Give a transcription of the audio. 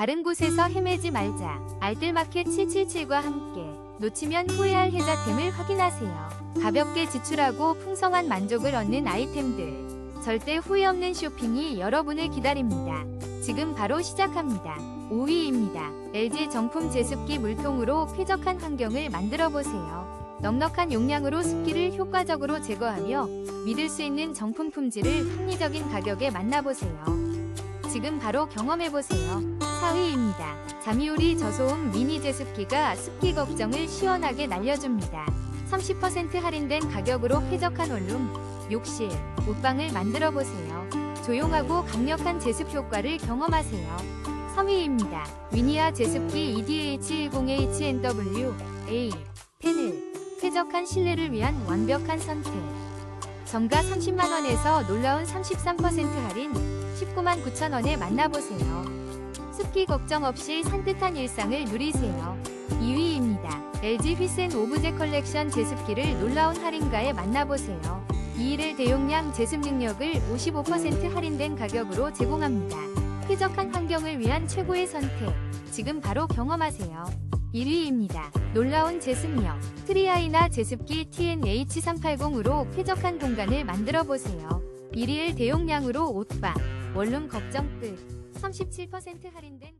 다른 곳에서 헤매지 말자. 알뜰마켓 777과 함께 놓치면 후회할 혜자템을 확인하세요. 가볍게 지출하고 풍성한 만족을 얻는 아이템들. 절대 후회 없는 쇼핑이 여러분을 기다립니다. 지금 바로 시작합니다. 5위입니다. LG 정품 제습기 물통으로 쾌적한 환경을 만들어 보세요. 넉넉한 용량으로 습기를 효과적으로 제거하며 믿을 수 있는 정품 품질을 합리적인 가격에 만나보세요. 지금 바로 경험해보세요. 4위입니다. 자미오리 저소음 미니 제습기가 습기 걱정을 시원하게 날려줍니다. 30% 할인된 가격으로 쾌적한 원룸, 욕실, 옷방을 만들어 보세요. 조용하고 강력한 제습 효과를 경험하세요. 3위입니다. 위니아 제습기 E EDH10HNW A 펜을 쾌적한 실내를 위한 완벽한 선택. 정가 30만원에서 놀라운 33% 할인 19만 9천원에 만나보세요. 습기 걱정 없이 산뜻한 일상을 누리세요. 2위입니다. LG 휘센 오브제 컬렉션 제습기를 놀라운 할인가에 만나보세요. 2일의 대용량 제습 능력을 55% 할인된 가격으로 제공합니다. 쾌적한 환경을 위한 최고의 선택. 지금 바로 경험하세요. 1위입니다. 놀라운 제습력. 트리아이나 제습기 TNH380으로 쾌적한 공간을 만들어 보세요. 1일 대용량으로 옷방, 원룸 걱정 끝. 37% 할인된